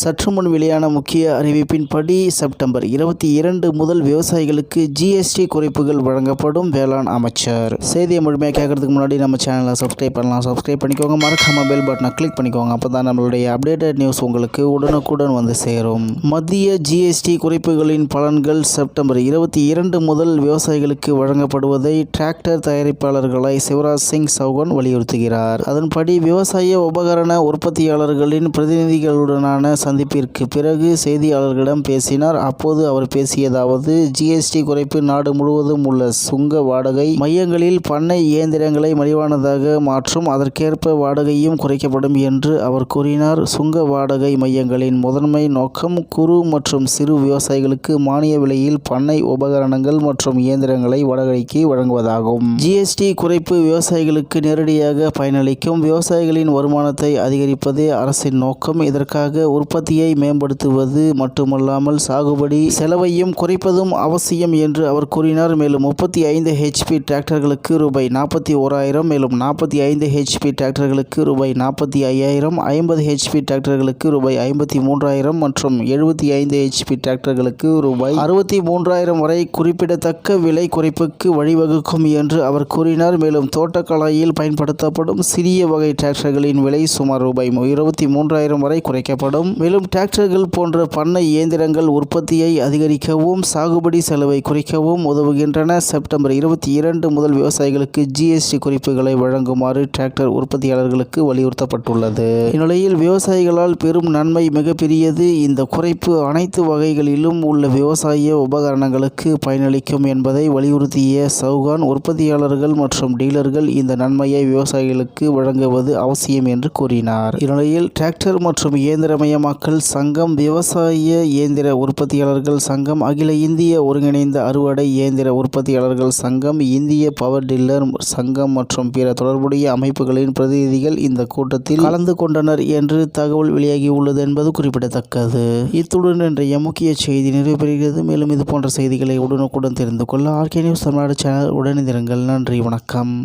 சற்று முன் வெளியான முக்கிய அறிவிப்பின்படி செப்டம்பர் இருபத்தி இரண்டு முதல் விவசாயிகளுக்கு ஜிஎஸ்டி குறைப்புகள் வழங்கப்படும் வேளாண் அமைச்சர். செய்தியை முழுமையாக கேட்கறதுக்கு முன்னாடி நம்ம சேனலை சப்ஸ்கிரைப் பண்ணலாம். சப்ஸ்கிரைப் பண்ணிக்கோங்க. மறக்காம பெல் பட்டனை கிளிக் பண்ணிக்கோங்க. அப்போ தான் நம்மளுடைய அப்டேட்டட் நியூஸ் உங்களுக்கு உடனுக்குடன் வந்து சேரும். மத்திய ஜிஎஸ்டி குறைப்புகளின் பலன்கள் செப்டம்பர் இருபத்தி இரண்டு முதல் விவசாயிகளுக்கு வழங்கப்படுவதை டிராக்டர் தயாரிப்பாளர்களை சிவராஜ் சிங் சௌகான் வலியுறுத்துகிறார். அதன்படி விவசாய உபகரண உற்பத்தியாளர்களின் பிரதிநிதிகளுடனான சந்திப்பிற்கு பிறகு செய்தியாளர்களிடம் பேசினார். அப்போது அவர் பேசியதாவது ஜிஎஸ்டி குறைப்பு நாடு முழுவதும் உள்ள சுங்க வாடகை மையங்களில் பண்ணை இயந்திரங்களை மலிவானதாக மாற்றும் அதற்கேற்ப வாடகையும் குறைக்கப்படும் என்று அவர் கூறினார். சுங்க வாடகை மையங்களின் முதன்மை நோக்கம் குறு மற்றும் சிறு விவசாயிகளுக்கு மானிய விலையில் பண்ணை உபகரணங்கள் மற்றும் இயந்திரங்களை வாடகைக்கு வழங்குவதாகும். ஜிஎஸ்டி குறைப்பு விவசாயிகளுக்கு நேரடியாக பயனளிக்கும். விவசாயிகளின் வருமானத்தை அதிகரிப்பதே அரசின் நோக்கம். இதற்காக உற்பத்தியை மேம்படுத்துவது மட்டுமல்லாமல் சாகுபடி செலவையும் குறைப்பதும் அவசியம் என்று அவர் கூறினார். மேலும் முப்பத்தி ஐந்து ஹெச்பி டிராக்டர்களுக்கு ரூபாய் நாற்பத்தி ஓராயிரம் மேலும் நாற்பத்தி ஐந்து ஹெச்பி டிராக்டர்களுக்கு ரூபாய் நாற்பத்தி ஐயாயிரம் ஐம்பது ஹெச்பி டிராக்டர்களுக்கு ரூபாய் ஐம்பத்தி மூன்றாயிரம் மற்றும் எழுபத்தி ஐந்து ஹெச்பி டிராக்டர்களுக்கு ரூபாய் அறுபத்தி மூன்றாயிரம் வரை குறிப்பிடத்தக்க விலை குறைப்புக்கு வழிவகுக்கும் என்று அவர் கூறினார். மேலும் தோட்டக்கலையில் பயன்படுத்தப்படும் சிறிய வகை டிராக்டர்களின் விலை சுமார் ரூபாய் இருபத்தி மூன்றாயிரம் வரை குறைக்கப்படும். மேலும் டிராக்டர்கள் போன்ற பண்ணை இயந்திரங்கள் உற்பத்தியை அதிகரிக்கவும் சாகுபடி செலவை குறைக்கவும் உதவுகின்றன. செப்டம்பர் இருபத்தி இரண்டு முதல் விவசாயிகளுக்கு ஜிஎஸ்டி குறிப்புகளை வழங்குமாறு டிராக்டர் உற்பத்தியாளர்களுக்கு வலியுறுத்தப்பட்டுள்ளது. இந்நிலையில் விவசாயிகளால் பெரும் நன்மை மிகப்பெரியது. இந்த குறைப்பு அனைத்து வகைகளிலும் உள்ள விவசாய உபகரணங்களுக்கு பயனளிக்கும் என்பதை வலியுறுத்திய சவுகான் உற்பத்தியாளர்கள் மற்றும் டீலர்கள் இந்த நன்மையை விவசாயிகளுக்கு வழங்குவது அவசியம் என்று கூறினார். இந்நிலையில் டிராக்டர் மற்றும் இயந்திரமயம் மக்கள் சங்கம் விவசாய இயந்திர உற்பத்தியாளர்கள் சங்கம் அகில இந்திய ஒருங்கிணைந்த அறுவடை இயந்திர உற்பத்தியாளர்கள் சங்கம் இந்திய பவர் டில்லர் சங்கம் மற்றும் பிற தொடர்புடைய அமைப்புகளின் பிரதிநிதிகள் இந்த கூட்டத்தில் கலந்து கொண்டனர் என்று தகவல் வெளியாகியுள்ளது என்பது குறிப்பிடத்தக்கது. இத்துடன் இன்றைய முக்கிய செய்தி நிறைவுபெறுகிறது. மேலும் இது போன்ற செய்திகளை உடனுக்குடன் தெரிந்து கொள்ள ஆர்கே நியூஸ் தமிழ்நாடு சேனல் உடனிருங்கள் நன்றி வணக்கம்.